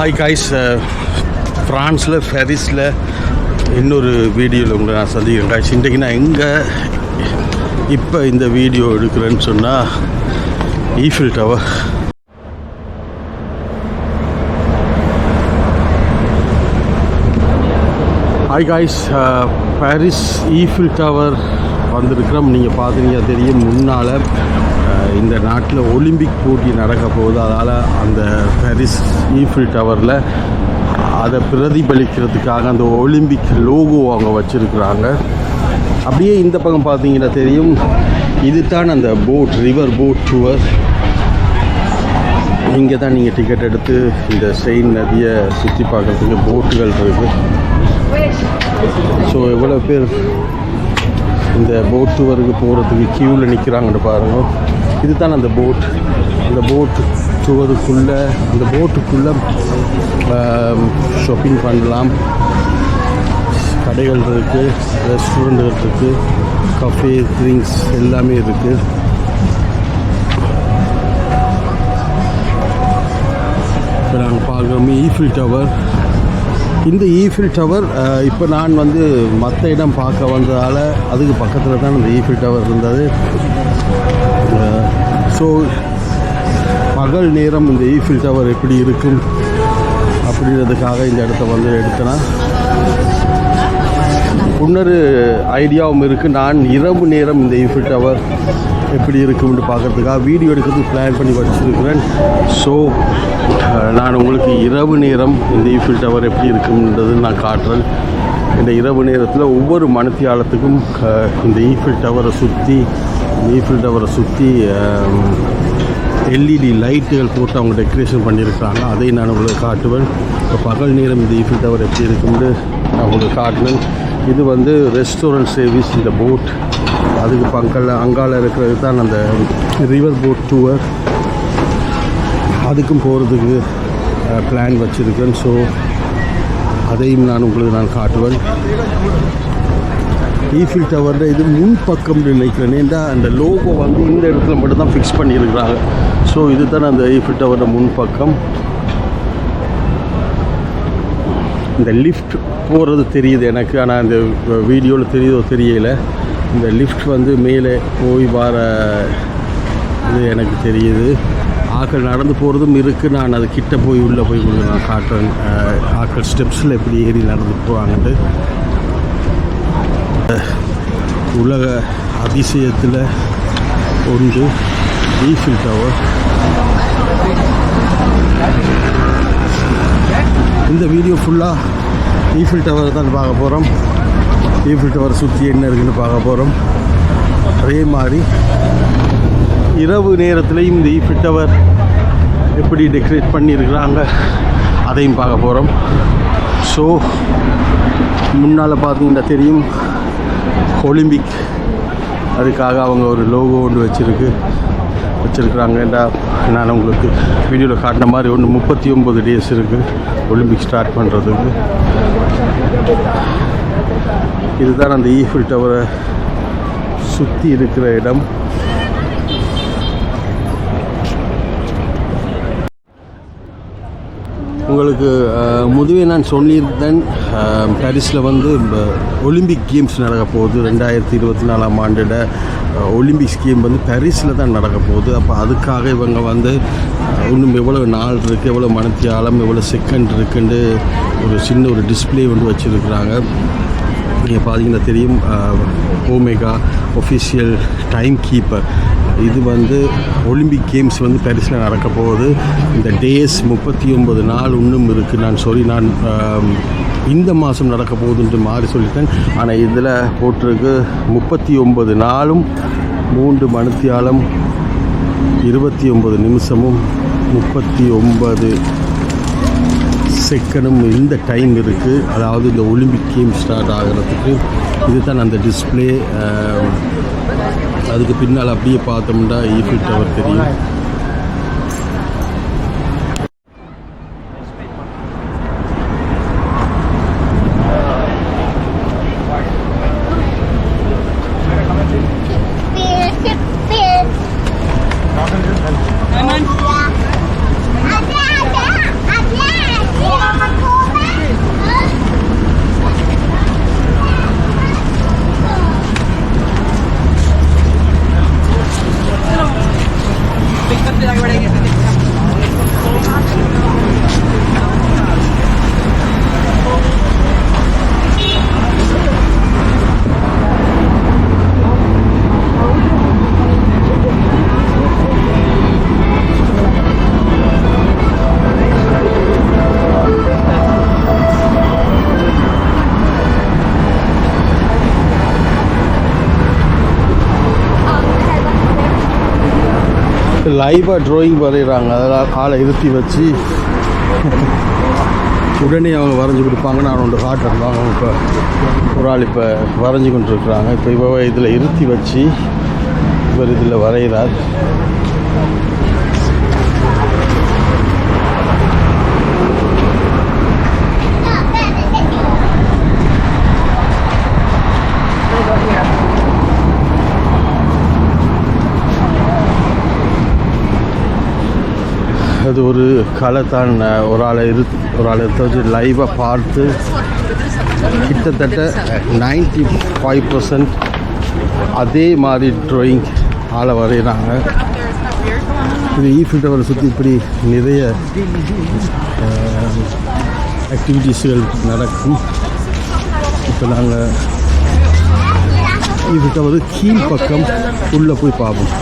Hi guys ஃப்ரான்ஸில் ஃபெரிஸில் இன்னொரு வீடியோவில் உங்களை நான் சந்திக்கிறேன். காய்ஸ் இன்றைக்கு நான் எங்கே இப்போ இந்த வீடியோ எடுக்கிறேன்னு சொன்னால் Eiffel tower hi guys Paris Eiffel tower வந்திருக்கிறோம். நீங்கள் பார்த்துருக்கீங்க தெரியும் முன்னால் இந்த நாட்டில் ஒலிம்பிக் போட்டி நடக்க போகுது. அதால் அந்த பாரிஸ் ஈஃபில் டவரில் அதை பிரதிபலிக்கிறதுக்காக அந்த ஒலிம்பிக் லோகோ அவங்க வச்சுருக்குறாங்க. அப்படியே இந்த பக்கம் பார்த்தீங்கன்னா தெரியும். இதுதான் அந்த போட் ரிவர் போட் டூவர் இங்கே தான் நீங்கள் டிக்கெட் எடுத்து இந்த செயின் நதியை சுற்றி பார்க்குறதுக்கு போட்டுகள் இருக்குது ஸோ எவ்வளோ பேர் இந்த போட் டூவருக்கு போகிறதுக்கு க்யூவில் நிற்கிறாங்கன்னு பாருங்கள் இதுதான் அந்த போட் அந்த போட் டூருக்குள்ளே அந்த போட்டுக்குள்ளே ஷாப்பிங் பண்ணலாம். கடைகள் இருக்குது ரெஸ்டாரண்ட்டுகள் இருக்குது கஃபே ட்ரிங்க்ஸ் எல்லாமே இருக்குது இப்போ நாங்கள் பார்க்குறோம் ஈஃபில் டவர் இந்த ஈஃபில் டவர் இப்போ நான் வந்து மற்ற இடம் பார்க்க வந்ததால் அதுக்கு பக்கத்தில் தான் இந்த ஈஃபில் டவர் இருந்தது. ஸோ பகல் நேரம் இந்த ஈஃபில் டவர் எப்படி இருக்கும் அப்படின்றதுக்காக இந்த இடத்த வந்து எடுத்தேன்னா இன்னொரு ஐடியாவும் இருக்குது நான் இரவு நேரம் இந்த ஈஃபில் டவர் எப்படி இருக்கும்னு பார்க்குறதுக்காக வீடியோ எடுக்கிறதுக்கு பிளான் பண்ணி வச்சுருக்கிறேன். ஸோ நான் உங்களுக்கு இரவு நேரம் இந்த ஈஃபில் டவர் எப்படி இருக்கும்ன்றது நான் காட்டுறேன். இந்த இரவு நேரத்தில் ஒவ்வொரு மனத்தியாலத்துக்கும் இந்த ஈஃபில் டவரை சுற்றி ஈஃபில் டவரை சுற்றி எல்இடி லைட்டுகள் போட்டு அவங்க டெக்கரேஷன் பண்ணியிருக்காங்க அதையும் நான் உங்களுக்கு காட்டுவேன். இப்போ பகல் நேரம் இந்த ஈஃபில் டவர் எப்படி இருக்கும்னு நான் உங்களுக்கு காட்டினேன் இது வந்து ரெஸ்டாரண்ட் சர்வீஸ் இந்த போட் அதுக்கு பக்கத்தில் அங்கால இருக்கிறது தான் அந்த ரிவர் போட் டூவர் அதுக்கும் போகிறதுக்கு பிளான் வச்சுருக்கேன். ஸோ அதையும் நான் உங்களுக்கு நான் காட்டுவேன். ஈஃபில் டவரில் இது முன் பக்கம் நினைக்கிறேன். அந்த லோகோ வந்து இந்த இடத்துல மட்டும்தான் ஃபிக்ஸ் பண்ணியிருக்கிறாங்க. ஸோ இது தான் அந்த ஈஃபில் டவரோட முன் பக்கம். இந்த லிஃப்ட் போகிறது தெரியுது எனக்கு. ஆனால் அந்த வீடியோவில் தெரியுதோ தெரியல. இந்த லிஃப்ட் வந்து மேலே போய் வர இது எனக்கு தெரியுது. ஆக்கள் நடந்து போகிறதும் இருக்குது நான் அது கிட்டே போய் உள்ளே போய் உங்களுக்கு நான் காட்டுறேன். ஆக்கள் ஸ்டெப்ஸில் எப்படி ஏறி நடந்து போவாங்கன்ட்டு உலக அதிசயத்தில் ஒன்று ஈஃபில் டவர் இந்த வீடியோ ஃபுல்லாக ஈஃபில் டவர் தான் பார்க்க போகிறோம் ஈஃபில் டவர் சுற்றி என்ன இருக்குன்னு பார்க்க போகிறோம் அதே மாதிரி இரவு நேரத்துலையும் இந்த ஈஃபில் டவர் எப்படி டெக்கரேட் பண்ணியிருக்கிறாங்க அதையும் பார்க்க போகிறோம் ஸோ முன்னால் பார்த்தீங்கன்னா தெரியும் ஒலிம்பிக். அதுக்காக அவங்க ஒரு லோகோ ஒன்று வச்சுருக்கு. வச்சுருக்குறாங்க. நான் உங்களுக்கு வீடியோவில் காட்டின மாதிரி ஒன்று முப்பத்தி ஒம்பது டேஸ் இருக்குது ஒலிம்பிக் ஸ்டார்ட் பண்ணுறதுக்கு இதுதான் அந்த ஈஃபில் டவரை சுற்றி இருக்கிற இடம். உங்களுக்கு முதுவே நான் சொல்லியிருந்தேன். பாரிஸில் வந்து ஒலிம்பிக் கேம்ஸ் நடக்க போகுது. ரெண்டாயிரத்தி இருபத்தி நாலாம் ஆண்டில் ஒலிம்பிக்ஸ் கேம் வந்து பாரிஸில் தான் நடக்க போகுது. அப்போ அதுக்காக இவங்க வந்து இன்னும் எவ்வளோ நாள் இருக்குது எவ்வளோ மனத்தியாலம் எவ்வளோ செகண்ட் இருக்குன்னு ஒரு சின்ன ஒரு டிஸ்ப்ளே வந்து வச்சுருக்குறாங்க. நீங்கள் பார்த்தீங்கன்னா தெரியும் ஓமேகா ஒஃபிஷியல் டைம் கீப்பர் இது வந்து ஒலிம்பிக் கேம்ஸ் வந்து பாரிஸில் நடக்க போகுது. இந்த டேஸ் முப்பத்தி ஒன்பது நாள் இன்னும் இருக்குது நான் சொல்லி நான் இந்த மாதம் நடக்க போகுதுன்ட்டு மாறி சொல்லிட்டேன். ஆனால் இதில் போட்டிருக்கு முப்பத்தி ஒன்பது நாளும் மூன்று மணித்தியாலம் இருபத்தி ஒன்பது நிமிஷமும் முப்பத்தி ஒன்பது செகண்டும் இந்த டைம் இருக்குது அதாவது இந்த ஒலிம்பிக் கேம் ஸ்டார்ட் ஆகிறதுக்கு. இதுதான் அந்த டிஸ்பிளே அதுக்கு பின்னால் அப்படியே பார்த்தோம்னா ஈஃபில் டவர் தெரியும். லைவாக ட்ராயிங் வரைகிறாங்க அதெல்லாம் ஆளை இருத்தி வச்சு உடனே அவங்க வரைஞ்சி கொடுப்பாங்க. நான் ஒன்று காட்டுறேன். அவங்க இப்போ ஒரு ஆள் இப்போ வரைஞ்சி கொண்டு இருக்கிறாங்க இப்போ இவ இதில் இருத்தி வச்சு இவர் இதில் வரைகிறார். அது ஒரு கலை தான் ஒரு ஆளை இரு ஒரு ஆளை எடுத்து லைவாக பார்த்து கிட்டத்தட்ட நைன்டி ஃபைவ் பர்சன்ட் அதே மாதிரி ட்ராயிங் ஆளை வரைகிறாங்க இது ஈஃபில் டவரை சுற்றி இப்படி நிறைய ஆக்டிவிட்டீஸ்கள் நடக்கும். இப்போ நாங்கள் ஈஃபில் டவர் கீழ்ப்பக்கம் உள்ளே போய் பார்ப்போம்.